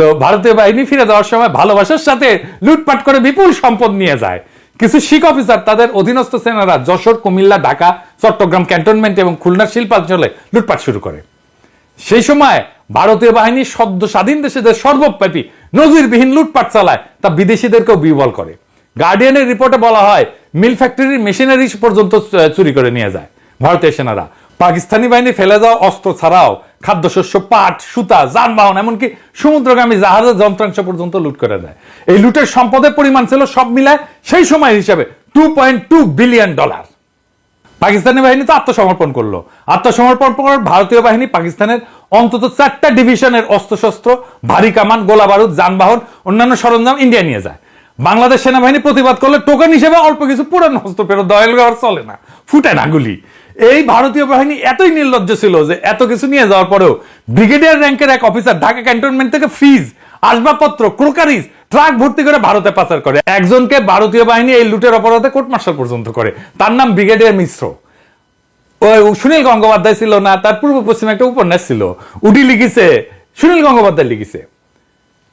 তো ভারতীয় বাহিনী ফিরে যাওয়ার সময় ভালোবাসার সাথে লুটপাট করে বিপুল সম্পদ নিয়ে যায়। কিছু শিখ অফিসার, তাদের অধীনস্থ সেনারা যশোর, কুমিল্লা, ঢাকা, চট্টগ্রাম ক্যান্টনমেন্ট এবং খুলনা শিল্পাঞ্চলে লুটপাট শুরু করে। সেই সময় ভারতীয় বাহিনী সদ্য স্বাধীন দেশেদের সর্বব্যাপী নজিরবিহীন লুটপাট চালায়, তা বিদেশিদেরকেও বিবল করে। গার্ডিয়ানের রিপোর্টে বলা হয় মিল ফ্যাক্টরির মেশিনারি পর্যন্ত চুরি করে নিয়ে যায় ভারতীয় সেনারা। পাকিস্তানি বাহিনী ফেলে যাওয়া অস্ত্র ছাড়াও খাদ্যশস্য, পাট, সুতা, যানবাহন, এমনকি সমুদ্রগামী জাহাজের যন্ত্রাংশ পর্যন্ত লুট করে দেয়। এই লুটের সম্পদের পরিমাণ ছিল সব মিলায় সেই সময় হিসাবে two point two billion dollar Pakistani বাহিনী তো আত্মসমর্পণ করল। আত্মসমর্পণ করার ভারতীয় বাহিনী পাকিস্তানের অন্তত চারটা ডিভিশনের অস্ত্রশস্ত্র, ভারী কামান, গোলা বারুদ, যানবাহন, অন্যান্য সরঞ্জাম ইন্ডিয়া নিয়ে যায়। বাংলাদেশ সেনাবাহিনী প্রতিবাদ করলে টোকেন হিসেবে অল্প কিছু পুরানো অস্ত্র ফেরত দয়াল গাওয়ার চলে না। ফুটে না গুলি। এই ভারতীয় বাহিনী এতই নির্লজ্জ ছিল যে এত কিছু নিয়ে যাওয়ার পরেও ব্রিগেডিয়ার র্যাঙ্কের এক অফিসার ঢাকা ক্যান্টনমেন্ট থেকে ফ্রিজ, আসবাবপত্র, ক্রোকারিজ, ট্রাক ভর্তি করে ভারতে পাচার করে। একজনকে ভারতীয় বাহিনী এই লুটের অপরাধে কোর্ট মার্শাল পর্যন্ত করে। তার নাম ব্রিগেডিয়ার মিশ্র। ওই সুনীল গঙ্গোপাধ্যায় ছিল না, তার পূর্ব পশ্চিমে একটা উপন্যাস ছিল। উডি লিখেছে, সুনীল গঙ্গোপাধ্যায় লিখেছে।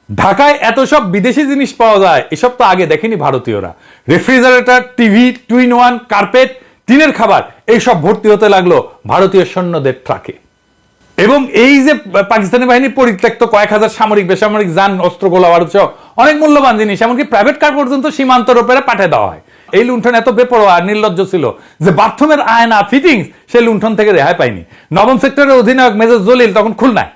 ঢাকায় এত সব বিদেশি জিনিস পাওয়া যায়, এসব তো আগে দেখেনি ভারতীয়রা। Refrigerator, TV two in one, carpet, টিনের খাবার, এইসব ভর্তি হতে লাগল ভারতীয় সৈন্যদের ট্রাকে। এবং এই যে পাকিস্তানি বাহিনী পরিত্যক্ত কয়েক হাজার সামরিক, বেসামরিক, যান, অস্ত্র, গোলা বারুদ অনেক মূল্যবান জিনিস, এমনকি প্রাইভেট কার পর্যন্ত সীমান্ত রোপেরে পাঠিয়ে দেওয়া হয়। এই লুণ্ঠন এত বেপরোয়া নির্লজ্জ ছিল যে বাথরুমের আয়না ফিটিংস সেই লুণ্ঠন থেকে রেহাই পায়নি নবম সেক্টরের অধিনায়ক মেজর জলিল তখন খুলনায়।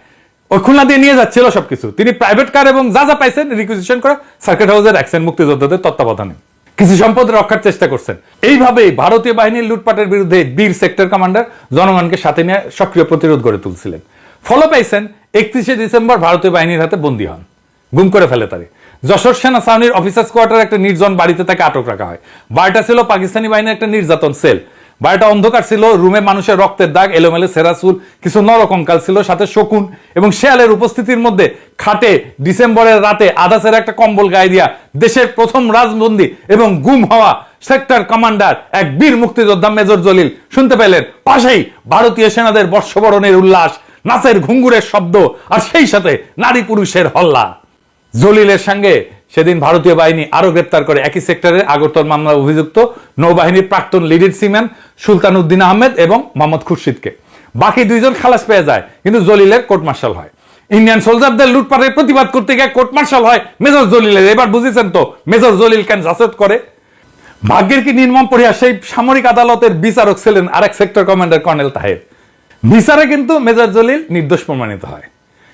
ওই খুলনা দিয়ে নিয়ে যাচ্ছিল সবকিছু। তিনি প্রাইভেট কার এবং যা যা পাইছেন রিকুইজিশন করে সার্কিট হাউসের অ্যাকশন মুক্তিযোদ্ধাদের তত্ত্বাবধানে। কিছু সম্পদ রক্ষার চেষ্টা করছেন। এইভাবেই ভারতীয় বাহিনীর লুটপাটের বিরুদ্ধে বীর সেক্টর কমান্ডার জনগণকে সাথে নিয়ে সক্রিয় প্রতিরোধ গড়ে তুলছিলেন। ফলো পাইছেন, একত্রিশে ডিসেম্বর ভারতীয় বাহিনীর হাতে বন্দী হন। গুম করে ফেলে তারে। যশোর সেনা ছাউনির অফিসার্স কোয়ার্টার একটা নির্জন বাড়িতে তাকে আটক রাখা হয়। বাড়িটা ছিল পাকিস্তানি বাহিনীর একটা নির্যাতন সেল বাড়িটা অন্ধকার ছিল, রুমে মানুষের রক্তের দাগ, এলোমেলো সেরাসুল কিছু নরকঙ্কাল ছিল, সাথে শকুন এবং শেয়ালের উপস্থিতির মধ্যে খাটে ডিসেম্বরের রাতে আদাসের একটা কম্বল গায়ে দিয়া দেশের প্রথম রাজবন্দী এবং গুম হওয়া সেক্টর কমান্ডার এক বীর মুক্তিযোদ্ধা মেজর জলিল। শুনতে পেলেন, পাশেই ভারতীয় সেনাদের বর্ষবরণের উল্লাস, নাচের ঘুঙ্গুরের শব্দ আর সেই সাথে নারী পুরুষের হল্লা। জলিলের সঙ্গে সেদিন ভারতীয় বাহিনী আরও গ্রেপ্তার করে একই সেক্টরের আগরতল মামলায় অভিযুক্ত নৌবাহিনীর প্রাক্তন লিডির সিম্যান সুলতান উদ্দিন আহমেদ এবং মোহাম্মদ খুরশিদকে। বাকি দুইজন খালাস পেয়ে যায়, কিন্তু জলিলের কোর্ট মার্শাল হয়। ইন্ডিয়ান সোলজারদের লুটপাটের প্রতিবাদ করতে গিয়ে কোর্ট মার্শাল হয় মেজর জলিলের। এবার বুঝেছেন তো, মেজর জলিল কেন জাসদ করে? ভাগ্যের কি নির্মম পড়িয়া সেই সামরিক আদালতের বিচারক ছিলেন আরেক সেক্টর কমান্ডার কর্নেল তাহের। বিচারে কিন্তু মেজর জলিল নির্দোষ প্রমাণিত হয়।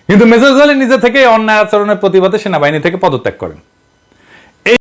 কিন্তু মেজর জলিল নিজে থেকে অন্যায় আচরণের প্রতিবাদে সেনাবাহিনী থেকে পদত্যাগ করেন।